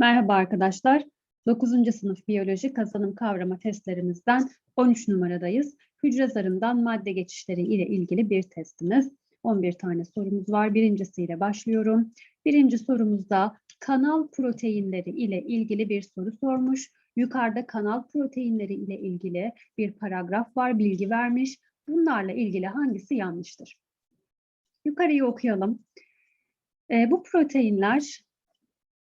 Merhaba arkadaşlar. 9. sınıf biyoloji kazanım kavrama testlerimizden 13 numaradayız. Hücre zarından madde geçişleri ile ilgili bir testimiz. 11 tane sorumuz var. Birincisiyle başlıyorum. Birinci sorumuzda kanal proteinleri ile ilgili bir soru sormuş. Yukarıda kanal proteinleri ile ilgili bir paragraf var, bilgi vermiş. Bunlarla ilgili hangisi yanlıştır? Yukarıyı okuyalım. Ee, bu proteinler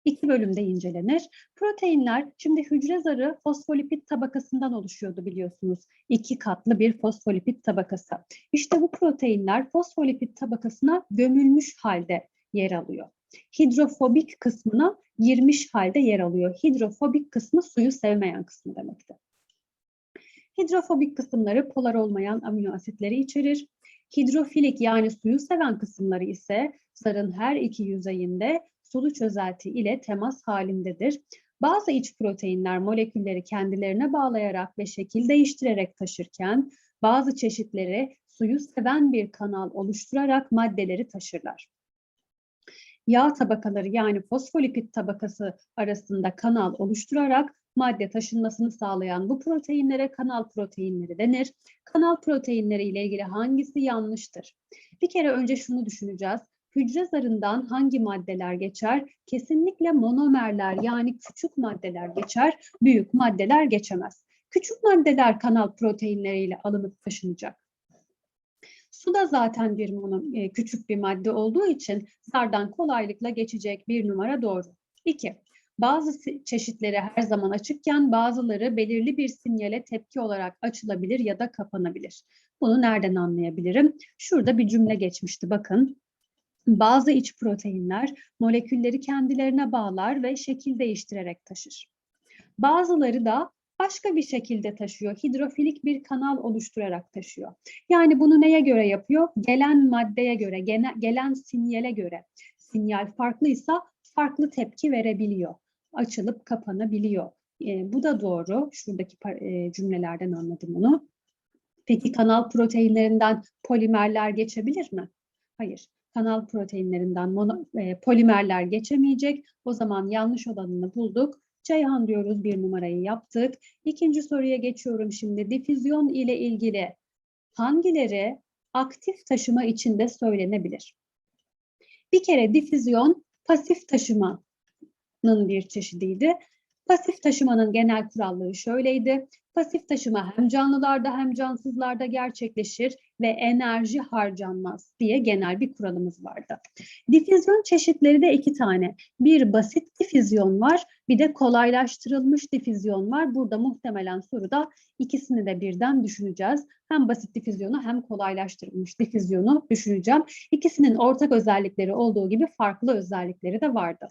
iki bölümde incelenir. Proteinler, şimdi hücre zarı fosfolipid tabakasından oluşuyordu biliyorsunuz. İki katlı bir fosfolipid tabakası. İşte bu proteinler fosfolipid tabakasına gömülmüş halde yer alıyor. Hidrofobik kısmına girmiş halde yer alıyor. Hidrofobik kısmı suyu sevmeyen kısmı demekti. Hidrofobik kısımları polar olmayan amino asitleri içerir. Hidrofilik yani suyu seven kısımları ise zarın her iki yüzeyinde sulu çözelti ile temas halindedir. Bazı iç proteinler molekülleri kendilerine bağlayarak ve şekil değiştirerek taşırken bazı çeşitleri suyu seven bir kanal oluşturarak maddeleri taşırlar. Yağ tabakaları yani fosfolipid tabakası arasında kanal oluşturarak madde taşınmasını sağlayan bu proteinlere kanal proteinleri denir. Kanal proteinleri ile ilgili hangisi yanlıştır? Bir kere önce şunu düşüneceğiz hücre zarından hangi maddeler geçer? Kesinlikle monomerler yani küçük maddeler geçer, büyük maddeler geçemez. Küçük maddeler kanal proteinleriyle alınıp taşınacak. Su da zaten bir mono, e, küçük bir madde olduğu için zardan kolaylıkla geçecek bir numara doğru. İki, bazı çeşitleri her zaman açıkken bazıları belirli bir sinyale tepki olarak açılabilir ya da kapanabilir. Bunu nereden anlayabilirim? Şurada bir cümle geçmişti bakın. Bazı iç proteinler molekülleri kendilerine bağlar ve şekil değiştirerek taşır. Bazıları da başka bir şekilde taşıyor. Hidrofilik bir kanal oluşturarak taşıyor. Yani bunu neye göre yapıyor? Gelen maddeye göre, gene, gelen sinyale göre. Sinyal farklıysa farklı tepki verebiliyor. Açılıp kapanabiliyor. E, bu da doğru. Şuradaki e, cümlelerden anladım bunu. Peki kanal proteinlerinden polimerler geçebilir mi? Hayır kanal proteinlerinden mono, e, polimerler geçemeyecek. O zaman yanlış olanını bulduk. Ceyhan diyoruz bir numarayı yaptık. İkinci soruya geçiyorum şimdi. Difüzyon ile ilgili hangileri aktif taşıma içinde söylenebilir? Bir kere difüzyon pasif taşımanın bir çeşidiydi. Pasif taşımanın genel kuralları şöyleydi. Pasif taşıma hem canlılarda hem cansızlarda gerçekleşir ve enerji harcanmaz diye genel bir kuralımız vardı. Difüzyon çeşitleri de iki tane. Bir basit difüzyon var, bir de kolaylaştırılmış difüzyon var. Burada muhtemelen soruda ikisini de birden düşüneceğiz. Hem basit difüzyonu hem kolaylaştırılmış difüzyonu düşüneceğim. İkisinin ortak özellikleri olduğu gibi farklı özellikleri de vardı.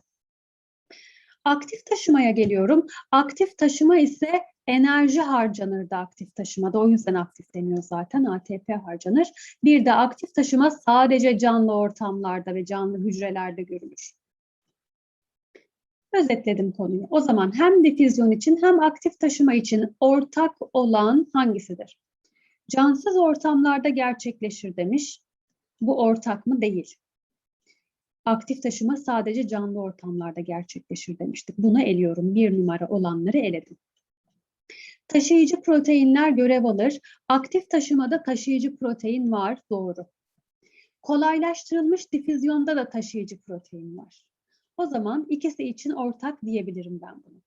Aktif taşımaya geliyorum. Aktif taşıma ise enerji harcanırdı aktif taşımada. O yüzden aktif deniyor zaten. ATP harcanır. Bir de aktif taşıma sadece canlı ortamlarda ve canlı hücrelerde görülür. Özetledim konuyu. O zaman hem difüzyon için hem aktif taşıma için ortak olan hangisidir? Cansız ortamlarda gerçekleşir demiş. Bu ortak mı? Değil aktif taşıma sadece canlı ortamlarda gerçekleşir demiştik. Bunu eliyorum. Bir numara olanları eledim. Taşıyıcı proteinler görev alır. Aktif taşımada taşıyıcı protein var. Doğru. Kolaylaştırılmış difüzyonda da taşıyıcı protein var. O zaman ikisi için ortak diyebilirim ben bunu.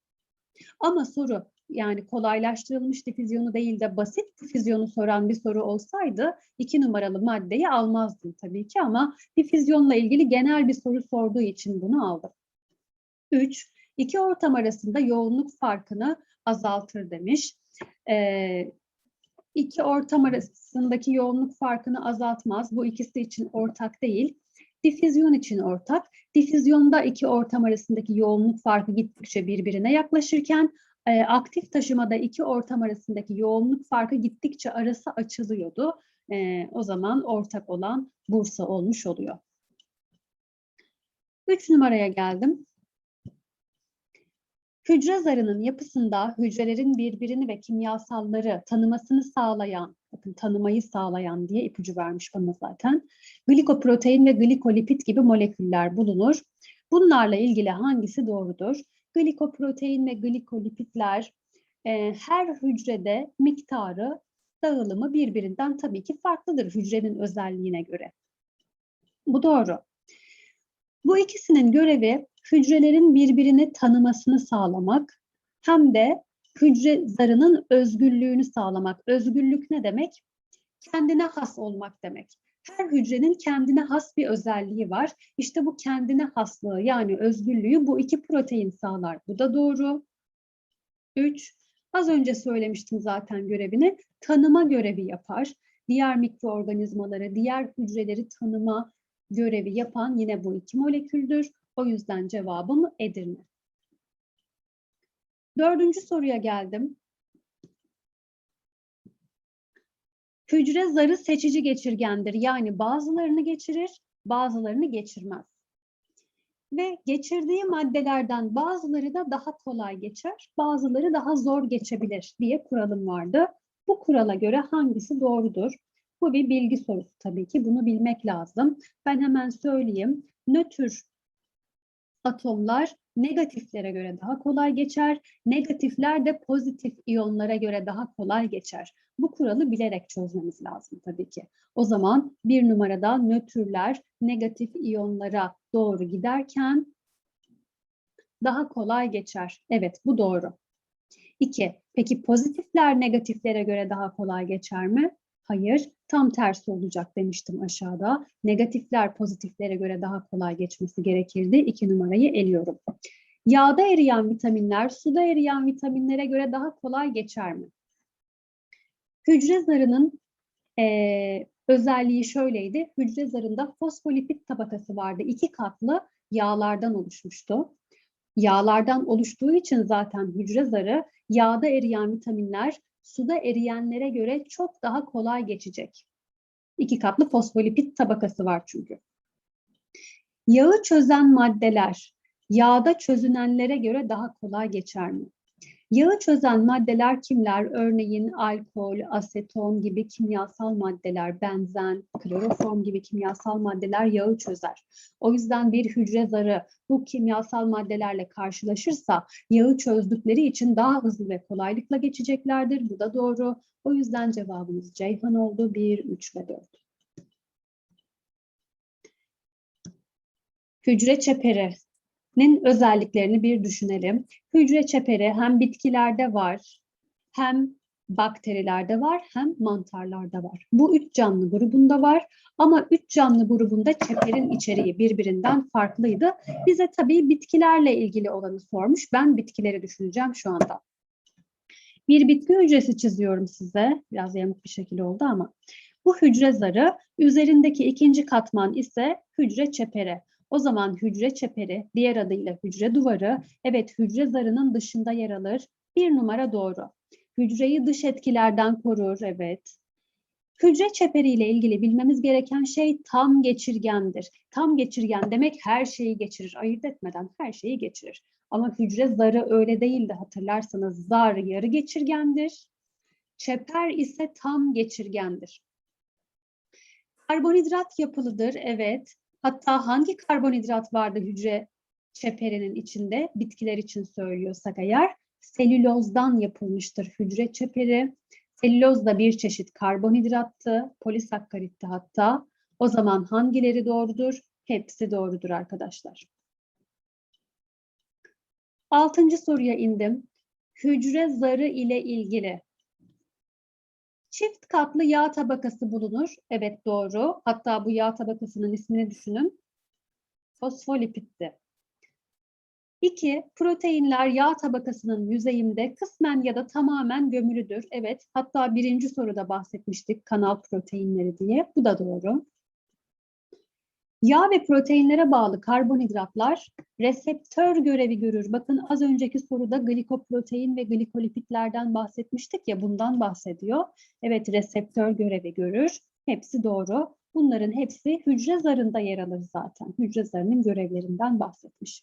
Ama soru yani kolaylaştırılmış difüzyonu değil de basit difüzyonu soran bir soru olsaydı iki numaralı maddeyi almazdım tabii ki ama difüzyonla ilgili genel bir soru sorduğu için bunu aldım. Üç, iki ortam arasında yoğunluk farkını azaltır demiş. Ee, iki ortam arasındaki yoğunluk farkını azaltmaz. Bu ikisi için ortak değil. Difüzyon için ortak. Difüzyonda iki ortam arasındaki yoğunluk farkı gittikçe birbirine yaklaşırken e, aktif taşımada iki ortam arasındaki yoğunluk farkı gittikçe arası açılıyordu. E, o zaman ortak olan Bursa olmuş oluyor. Üç numaraya geldim. Hücre zarının yapısında hücrelerin birbirini ve kimyasalları tanımasını sağlayan, bakın tanımayı sağlayan diye ipucu vermiş bana zaten. Glikoprotein ve glikolipid gibi moleküller bulunur. Bunlarla ilgili hangisi doğrudur? Glikoprotein ve glikolipitler e, her hücrede miktarı, dağılımı birbirinden tabii ki farklıdır hücrenin özelliğine göre. Bu doğru. Bu ikisinin görevi hücrelerin birbirini tanımasını sağlamak hem de hücre zarının özgürlüğünü sağlamak. Özgürlük ne demek? Kendine has olmak demek. Her hücrenin kendine has bir özelliği var. İşte bu kendine haslığı yani özgürlüğü bu iki protein sağlar. Bu da doğru. Üç, az önce söylemiştim zaten görevini. Tanıma görevi yapar. Diğer mikroorganizmaları, diğer hücreleri tanıma görevi yapan yine bu iki moleküldür. O yüzden cevabım Edirne. Dördüncü soruya geldim. Hücre zarı seçici geçirgendir. Yani bazılarını geçirir, bazılarını geçirmez. Ve geçirdiği maddelerden bazıları da daha kolay geçer, bazıları daha zor geçebilir diye kuralım vardı. Bu kurala göre hangisi doğrudur? Bu bir bilgi sorusu tabii ki. Bunu bilmek lazım. Ben hemen söyleyeyim. Nötr atomlar negatiflere göre daha kolay geçer. Negatifler de pozitif iyonlara göre daha kolay geçer. Bu kuralı bilerek çözmemiz lazım tabii ki. O zaman bir numarada nötrler negatif iyonlara doğru giderken daha kolay geçer. Evet bu doğru. İki, peki pozitifler negatiflere göre daha kolay geçer mi? Hayır, tam tersi olacak demiştim aşağıda. Negatifler pozitiflere göre daha kolay geçmesi gerekirdi. İki numarayı eliyorum. Yağda eriyen vitaminler suda eriyen vitaminlere göre daha kolay geçer mi? Hücre zarının e, özelliği şöyleydi. Hücre zarında fosfolipid tabakası vardı. İki katlı yağlardan oluşmuştu. Yağlardan oluştuğu için zaten hücre zarı yağda eriyen vitaminler suda eriyenlere göre çok daha kolay geçecek. İki katlı fosfolipid tabakası var çünkü. Yağı çözen maddeler yağda çözünenlere göre daha kolay geçer mi? Yağı çözen maddeler kimler? Örneğin alkol, aseton gibi kimyasal maddeler, benzen, kloroform gibi kimyasal maddeler yağı çözer. O yüzden bir hücre zarı bu kimyasal maddelerle karşılaşırsa yağı çözdükleri için daha hızlı ve kolaylıkla geçeceklerdir. Bu da doğru. O yüzden cevabımız Ceyhan oldu. 1, 3 ve 4. Hücre çeperi nin özelliklerini bir düşünelim. Hücre çeperi hem bitkilerde var, hem bakterilerde var, hem mantarlarda var. Bu üç canlı grubunda var ama üç canlı grubunda çeperin içeriği birbirinden farklıydı. Bize tabii bitkilerle ilgili olanı sormuş. Ben bitkileri düşüneceğim şu anda. Bir bitki hücresi çiziyorum size. Biraz yamuk bir şekilde oldu ama. Bu hücre zarı, üzerindeki ikinci katman ise hücre çeperi. O zaman hücre çeperi, diğer adıyla hücre duvarı, evet hücre zarının dışında yer alır. Bir numara doğru. Hücreyi dış etkilerden korur, evet. Hücre çeperi ile ilgili bilmemiz gereken şey tam geçirgendir. Tam geçirgen demek her şeyi geçirir, ayırt etmeden her şeyi geçirir. Ama hücre zarı öyle değildi hatırlarsanız zar yarı geçirgendir. Çeper ise tam geçirgendir. Karbonhidrat yapılıdır, evet. Hatta hangi karbonhidrat vardı hücre çeperinin içinde bitkiler için söylüyorsak eğer selülozdan yapılmıştır hücre çeperi. Selüloz da bir çeşit karbonhidrattı, polisakkaritti hatta. O zaman hangileri doğrudur? Hepsi doğrudur arkadaşlar. Altıncı soruya indim. Hücre zarı ile ilgili Çift katlı yağ tabakası bulunur. Evet doğru. Hatta bu yağ tabakasının ismini düşünün. Fosfolipitti. İki, proteinler yağ tabakasının yüzeyinde kısmen ya da tamamen gömülüdür. Evet, hatta birinci soruda bahsetmiştik kanal proteinleri diye. Bu da doğru. Yağ ve proteinlere bağlı karbonhidratlar reseptör görevi görür. Bakın az önceki soruda glikoprotein ve glikolipitlerden bahsetmiştik ya bundan bahsediyor. Evet reseptör görevi görür. Hepsi doğru. Bunların hepsi hücre zarında yer alır zaten. Hücre zarının görevlerinden bahsetmiş.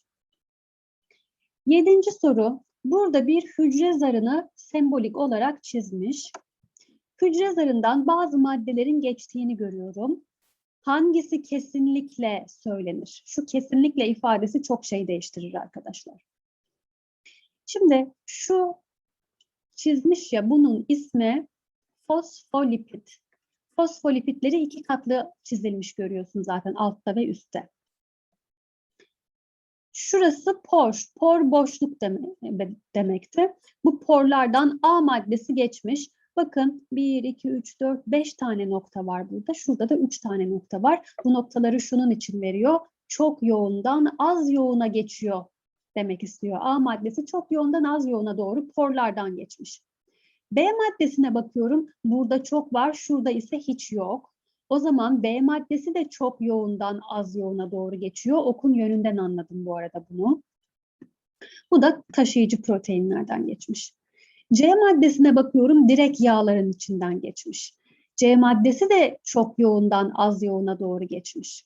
Yedinci soru. Burada bir hücre zarını sembolik olarak çizmiş. Hücre zarından bazı maddelerin geçtiğini görüyorum hangisi kesinlikle söylenir? Şu kesinlikle ifadesi çok şey değiştirir arkadaşlar. Şimdi şu çizmiş ya bunun ismi fosfolipid. Fosfolipidleri iki katlı çizilmiş görüyorsun zaten altta ve üstte. Şurası por, por boşluk deme- demekti. Bu porlardan A maddesi geçmiş. Bakın 1, 2, 3, 4, 5 tane nokta var burada. Şurada da 3 tane nokta var. Bu noktaları şunun için veriyor. Çok yoğundan az yoğuna geçiyor demek istiyor. A maddesi çok yoğundan az yoğuna doğru porlardan geçmiş. B maddesine bakıyorum. Burada çok var, şurada ise hiç yok. O zaman B maddesi de çok yoğundan az yoğuna doğru geçiyor. Okun yönünden anladım bu arada bunu. Bu da taşıyıcı proteinlerden geçmiş. C maddesine bakıyorum direkt yağların içinden geçmiş. C maddesi de çok yoğundan az yoğuna doğru geçmiş.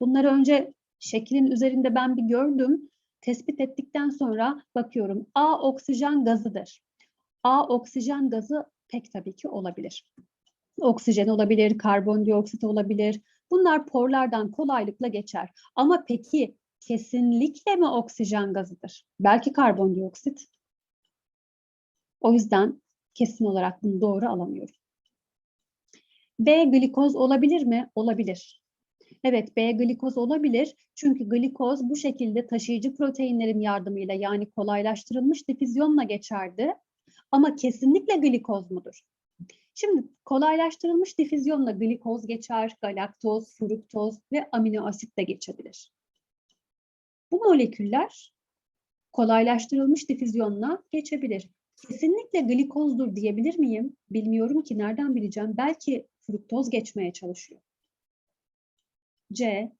Bunları önce şeklin üzerinde ben bir gördüm. Tespit ettikten sonra bakıyorum A oksijen gazıdır. A oksijen gazı pek tabii ki olabilir. Oksijen olabilir, karbondioksit olabilir. Bunlar porlardan kolaylıkla geçer. Ama peki kesinlikle mi oksijen gazıdır? Belki karbondioksit. O yüzden kesin olarak bunu doğru alamıyorum. B glikoz olabilir mi? Olabilir. Evet B glikoz olabilir. Çünkü glikoz bu şekilde taşıyıcı proteinlerin yardımıyla yani kolaylaştırılmış difüzyonla geçerdi. Ama kesinlikle glikoz mudur? Şimdi kolaylaştırılmış difüzyonla glikoz geçer, galaktoz, fruktoz ve amino asit de geçebilir. Bu moleküller kolaylaştırılmış difüzyonla geçebilir. Kesinlikle glikozdur diyebilir miyim? Bilmiyorum ki nereden bileceğim. Belki fruktoz geçmeye çalışıyor. C.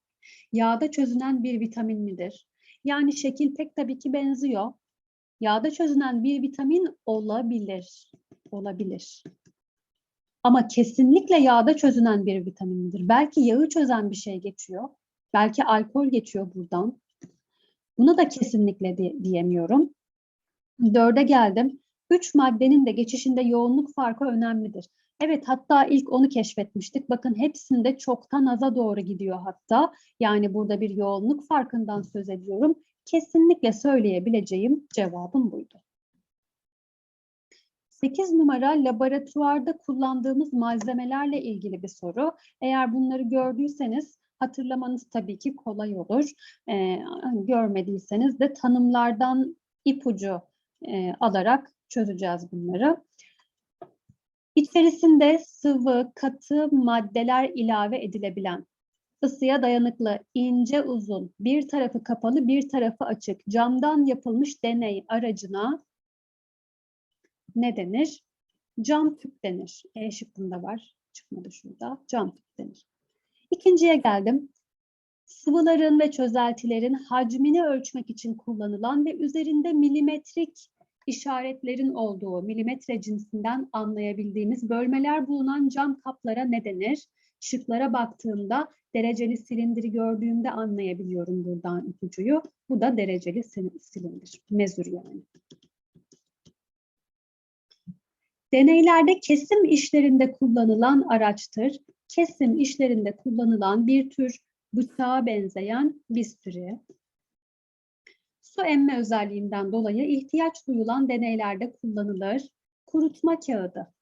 Yağda çözünen bir vitamin midir? Yani şekil pek tabii ki benziyor. Yağda çözünen bir vitamin olabilir. Olabilir. Ama kesinlikle yağda çözünen bir vitamindir. Belki yağı çözen bir şey geçiyor. Belki alkol geçiyor buradan. Buna da kesinlikle di- diyemiyorum. Dörde geldim. Üç maddenin de geçişinde yoğunluk farkı önemlidir. Evet hatta ilk onu keşfetmiştik. Bakın hepsinde çoktan aza doğru gidiyor hatta. Yani burada bir yoğunluk farkından söz ediyorum. Kesinlikle söyleyebileceğim cevabım buydu. 8 numara laboratuvarda kullandığımız malzemelerle ilgili bir soru. Eğer bunları gördüyseniz hatırlamanız tabii ki kolay olur. Ee, görmediyseniz de tanımlardan ipucu e, alarak çözeceğiz bunları. İçerisinde sıvı, katı maddeler ilave edilebilen, ısıya dayanıklı, ince uzun, bir tarafı kapalı, bir tarafı açık, camdan yapılmış deney aracına ne denir? Cam tüp denir. E şıkkında var. Çıkmadı şurada. Cam tüp denir. İkinciye geldim. Sıvıların ve çözeltilerin hacmini ölçmek için kullanılan ve üzerinde milimetrik işaretlerin olduğu milimetre cinsinden anlayabildiğimiz bölmeler bulunan cam kaplara ne denir? Şıklara baktığımda dereceli silindiri gördüğümde anlayabiliyorum buradan ipucuyu. Bu da dereceli sil- silindir. Mezur yani. Deneylerde kesim işlerinde kullanılan araçtır. Kesim işlerinde kullanılan bir tür bıçağa benzeyen bisturi. Su emme özelliğinden dolayı ihtiyaç duyulan deneylerde kullanılır. Kurutma kağıdı.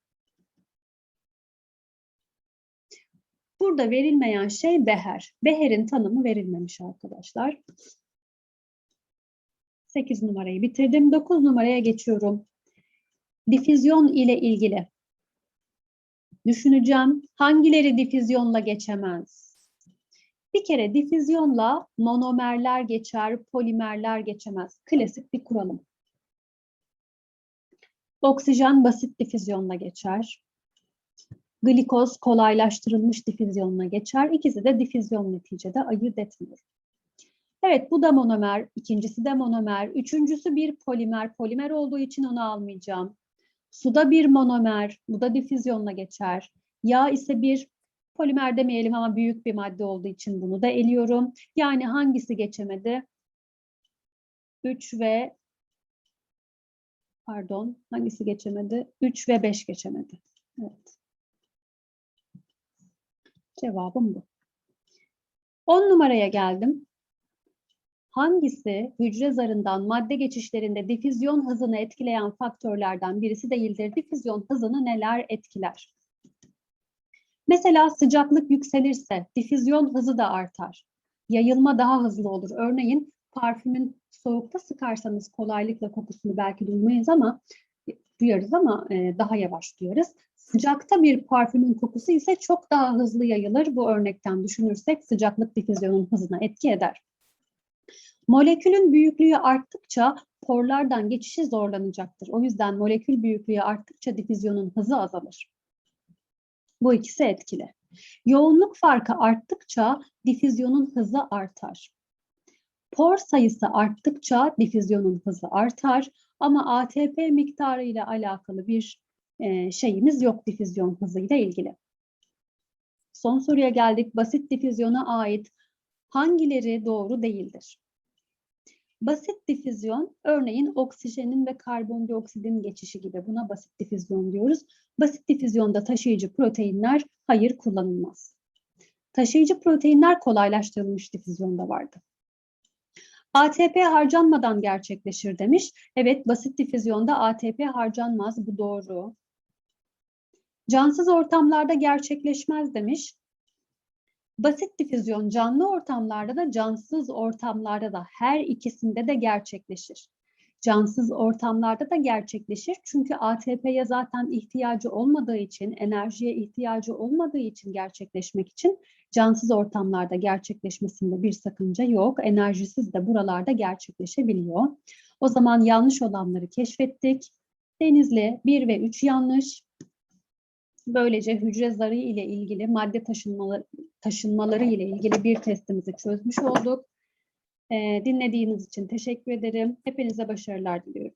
Burada verilmeyen şey beher. Beherin tanımı verilmemiş arkadaşlar. 8 numarayı bitirdim. 9 numaraya geçiyorum. Difüzyon ile ilgili. Düşüneceğim. Hangileri difüzyonla geçemez? Bir kere difüzyonla monomerler geçer, polimerler geçemez. Klasik bir kuralım. Oksijen basit difüzyonla geçer. Glikoz kolaylaştırılmış difüzyonla geçer. İkisi de difüzyon neticede ayırt etmiyor. Evet bu da monomer, ikincisi de monomer, üçüncüsü bir polimer. Polimer olduğu için onu almayacağım. Suda bir monomer, bu da difüzyonla geçer. Yağ ise bir polimer demeyelim ama büyük bir madde olduğu için bunu da eliyorum. Yani hangisi geçemedi? 3 ve pardon hangisi geçemedi? 3 ve 5 geçemedi. Evet. Cevabım bu. 10 numaraya geldim. hangisi hücre zarından madde geçişlerinde difüzyon hızını etkileyen faktörlerden birisi değildir? Difüzyon hızını neler etkiler? Mesela sıcaklık yükselirse difüzyon hızı da artar. Yayılma daha hızlı olur. Örneğin parfümün soğukta sıkarsanız kolaylıkla kokusunu belki duymayız ama duyarız ama e, daha yavaş duyarız. Sıcakta bir parfümün kokusu ise çok daha hızlı yayılır. Bu örnekten düşünürsek sıcaklık difüzyonun hızına etki eder. Molekülün büyüklüğü arttıkça porlardan geçişi zorlanacaktır. O yüzden molekül büyüklüğü arttıkça difüzyonun hızı azalır. Bu ikisi etkili. Yoğunluk farkı arttıkça difüzyonun hızı artar. Por sayısı arttıkça difüzyonun hızı artar ama ATP miktarı ile alakalı bir e, şeyimiz yok difüzyon hızı ile ilgili. Son soruya geldik. Basit difüzyona ait hangileri doğru değildir? Basit difüzyon, örneğin oksijenin ve karbondioksidin geçişi gibi buna basit difüzyon diyoruz. Basit difüzyonda taşıyıcı proteinler hayır kullanılmaz. Taşıyıcı proteinler kolaylaştırılmış difüzyonda vardı. ATP harcanmadan gerçekleşir demiş. Evet, basit difüzyonda ATP harcanmaz, bu doğru. Cansız ortamlarda gerçekleşmez demiş. Basit difüzyon canlı ortamlarda da cansız ortamlarda da her ikisinde de gerçekleşir. Cansız ortamlarda da gerçekleşir çünkü ATP'ye zaten ihtiyacı olmadığı için, enerjiye ihtiyacı olmadığı için gerçekleşmek için cansız ortamlarda gerçekleşmesinde bir sakınca yok. Enerjisiz de buralarda gerçekleşebiliyor. O zaman yanlış olanları keşfettik. Denizli 1 ve 3 yanlış. Böylece hücre zarı ile ilgili madde taşınmaları, taşınmaları ile ilgili bir testimizi çözmüş olduk. Ee, dinlediğiniz için teşekkür ederim. Hepinize başarılar diliyorum.